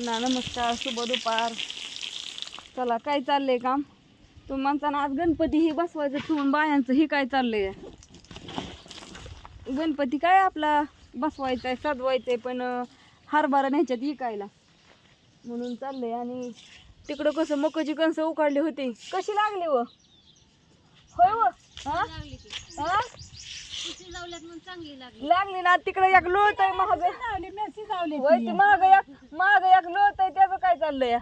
ना नमस्कार शुभ दुपार. चला काय चाललंय काम? तुम्ही माणसानं ना आज गणपती ही बसवायचं ठेवून बायांचं ही काय चाललंय? गणपती काय आपला बसवायचा आहे सजवायचा आहे पण हरभरा न्यायच्यात इकायला म्हणून चाललंय. आणि तिकडं कसं मकाची कणसं उकाडली होती. कशी लागली व? होय व? हा? लागली. ना तिकडे एक लोट आहे महाग होय ती. महाग एक महाग एक लोट आहे त्याचं काय चाललंय?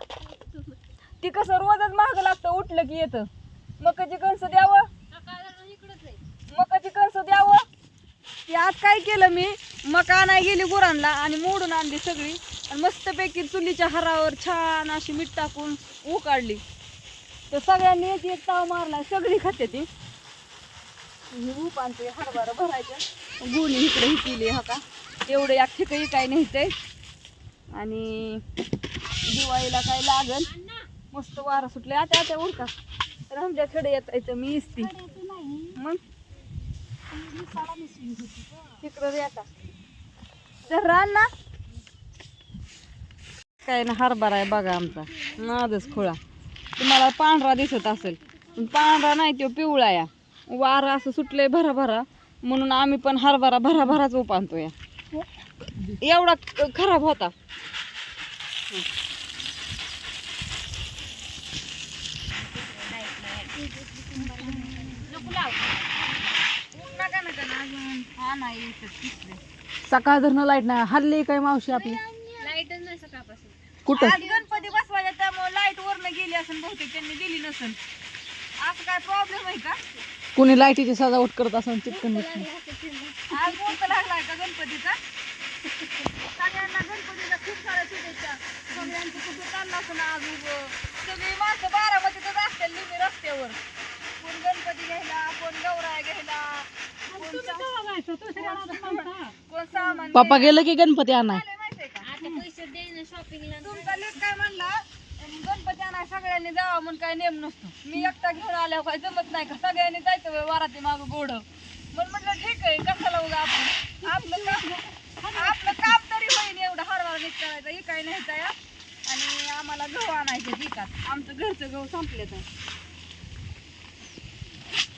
ती कसं रोजच महाग लागतं उठलं की येतं. मकाची कणसं द्यावं. मकाची कणसं द्यावं. ती आज काय केलं मी? मका नाही गेली गुरांना आणि मोडून आणली सगळी. आणि मस्तपैकी चुलीच्या हरावर छान अशी मीठ टाकून उकाडली. तर सगळ्यांनी एक एक ताव मारला सगळी खाते ती. ही ऊप आणते हरभरा भरायचं. गुणी इकडे ही केली हा का. एवढं एक ठिकाणी काय न्यायचंय आणि दिवाळीला काय लागल? मस्त वारा सुटले आता आता उरका आमच्याकडे येत येतं मी इसती. मग? तिकडं येता तर रान ना. काय ना हरभरा आहे बघा आमचा. नादच खुळा. तुम्हाला पांढरा दिसत असेल. पांढरा नाही तो पिवळा या वारा असं सुटलंय भरा भरा म्हणून आम्ही पण हरभरा भरा भराच उपानतो या एवढा खराब होता. सकाळ धरणं लाइट नाही. हल्ली काय मावशी आपली? लाईटच नाही सकाळपासून. कुठं? गणपती बसवायला त्यामुळे लाइट वरनं गेली असेल बहुतेक. त्यांनी दिली नसेल असं काय प्रॉब्लेम आहे का? कुणी लाईटीची सजावट करत असेल चिटकन आज मुहूर्त लागलाय का गणपतीचा? सगळ्यांना गणपतीचा खूप साऱ्या शुभेच्छा. सगळ्यांचं कुठं चाललं असं आज उभं? सगळी माणसं बारामतीतच असतील नेहमी रस्त्यावर. कोण गणपती घ्यायला कोण गौराय घ्यायला कोण सामान पप्पा गेलं की गणपती आणाय घ्यायला. माहितीये का आता पैसे देणं शॉपिंगला तुमचा लेख काय म्हणला गणपती आणाय सगळ्यांनी जावं म्हणून काय नेम नसतो. मी एकटा घेऊन आल्यावर काय जमत नाही का? सगळ्यांनी जायचं वय वाराती माग गोड. म्हणून म्हटलं ठीक आहे कशाला उगा आपण? आपलं काम आपलं काम तरी होईल एवढं हरवार नीट करायचं. हे काय नाही या आणि आम्हाला गहू आणायचे विकात आमचं घरचं गहू संपले तर.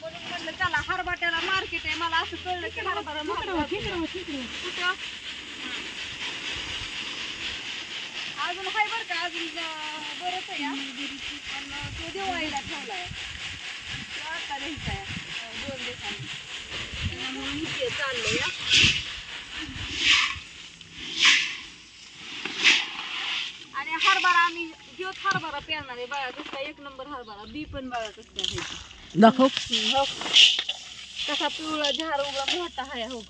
म्हणून म्हटलं चला हरबाट्याला मार्केट आहे. मला असं कळलं की हरभरा महाग कुठं अजून हाय बरं का? अजून बरंच आहे हा. पण तो दिवाळीला ठेवला आहे तो आता घ्यायचा आहे. दोन दिवसांनी. त्यामुळे इथे चाललंय हा. आणि हरभरा आम्ही ह्योच हरभरा पेरणार आहे. बघा कसला एक नंबर हरभरा बी पण बघा कसला आहे. दाखव. हो. कसा पिवळा झाड उगा मोठा आहे हो.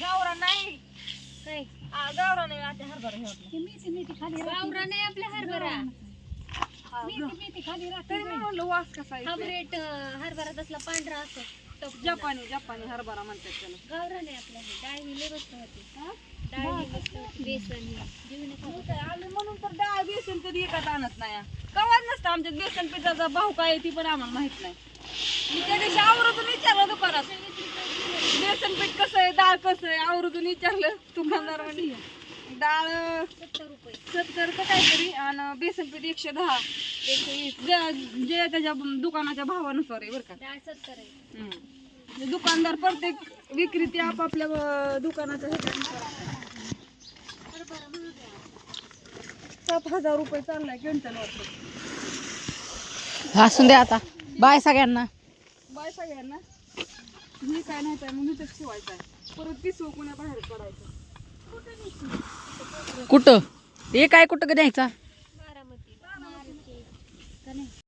गावरा नाही. काय? आ, गावरा नाही आता हरभरा हे आपला गावरा नाही आपल्या हरभरा. ग- तरी मी म्हणलं वास कसा हा आहे रेट हरभरा तसला पांढरा असतो जपानी जपानी हरभरा म्हणतात त्याला. गावरा नाही आपल्या हे. डाळी लय मस्त होती. डाळी मस्त होती. बेसन हे. जेवण खाऊ. मग काय, आम्ही म्हणून तर डाळ बेसन कधी एकाच आणत नाही. कवाच नसतं आमच्यात. बेसन पिठाचा भाव काय आहे ती पण आम्हाला माहीत नाही. मी त्या दिवशी आवरतून विचारलं दुकानात बेसन पीठ कसं आहे डाळ कसं आहे? आवरतून विचारलं. दुकानदार म्हणे डाळ सत्तर रुपये. सत्तर का काहीतरी आणि बेसन पीठ एकशे दहा. एकशे वीस. जे जे त्याच्या दुकानाच्या भावानुसार आहे बरं का. डाळ सत्तर आहे. हम्म. म्हणजे दुकानदार प्रत्येक विक्रेते आपापल्या अं, दुकानाच्या ह्याच्यानुसार. हरभरा महाग आहे. सात हजार रुपये चाललाय क्विंटल वाटतं असून दे आता. बाय सगळ्यांना. बाय सगळ्यांना. मी काय नाही काय मग इथंच शिवायचं आहे. परत पिसू कुण्या बाहेर पडायचं. कुठं? एक आहे कुठं न्यायचा?